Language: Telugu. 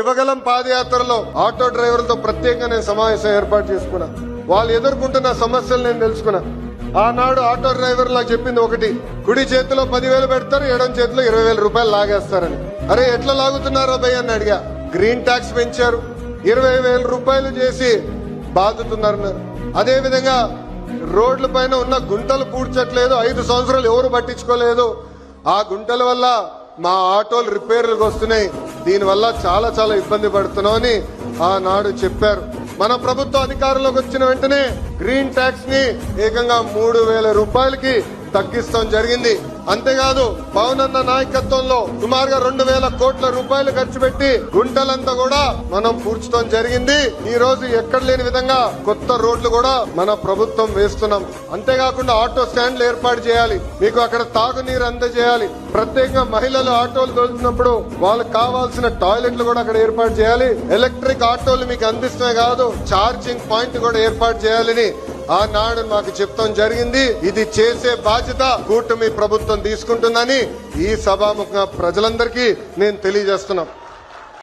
యువగలం పాదయాత్రలో ఆటో డ్రైవర్లతో ప్రత్యేకంగా నేను సమావేశం ఏర్పాటు చేసుకున్నా. వాళ్ళు ఎదుర్కొంటున్న సమస్యలు నేను తెలుసుకున్నా. ఆనాడు ఆటో డ్రైవర్ నాకు చెప్పింది ఒకటి కుడి చేతిలో పదివేలు పెడతారు ఎడం చేతిలో ఇరవై వేల రూపాయలు లాగేస్తారని. అరే ఎట్లా లాగుతున్నారో భయ్ అని అడిగా. గ్రీన్ ట్యాక్స్ పెంచారు ఇరవై వేల రూపాయలు చేసి బాదుతున్నారన్నారు అదే విధంగా రోడ్ల పైన ఉన్న గుంటలు పూడ్చట్లేదు ఐదు సంవత్సరాలు ఎవరు పట్టించుకోలేదు. ఆ గుంటల వల్ల మా ఆటోలు రిపేర్లకు వస్తున్నాయి. దీనివల్ల చాలా చాలా ఇబ్బంది పడుతున్నామని ఆనాడు చెప్పారు. మన ప్రభుత్వ అధికారంలోకి వచ్చిన వెంటనే గ్రీన్ ట్యాక్స్ని ఏకంగా మూడు వేల రూపాయలకి తగ్గిస్తాం జరిగింది. అంతేకాదు పవన్ అన్న నాయకత్వంలో సుమారుగా రెండు వేల కోట్ల రూపాయలు ఖర్చు పెట్టి గుంటలంతా కూడా మనం పూడ్చడం జరిగింది. ఈ రోజు ఎక్కడ లేని విధంగా కొత్త రోడ్లు కూడా మన ప్రభుత్వం వేస్తున్నాం. అంతేకాకుండా ఆటో స్టాండ్లు ఏర్పాటు చేయాలి. మీకు అక్కడ తాగునీరు అందజేయాలి. ప్రత్యేకంగా మహిళలు ఆటోలు తోలుతున్నప్పుడు వాళ్ళకి కావాల్సిన టాయిలెట్లు కూడా అక్కడ ఏర్పాటు చేయాలి. ఎలక్ట్రిక్ ఆటోలు మీకు అందిస్తే కాదు ఛార్జింగ్ పాయింట్ కూడా ఏర్పాటు చేయాలని ఆనాడు మాకు చెప్తాం జరిగింది. ఇది చేసే బాధ్యత కూటమి ప్రభుత్వం తీసుకుంటుందని ఈ సభాముఖంగా ప్రజలందరికీ నేను తెలియజేస్తున్నాం.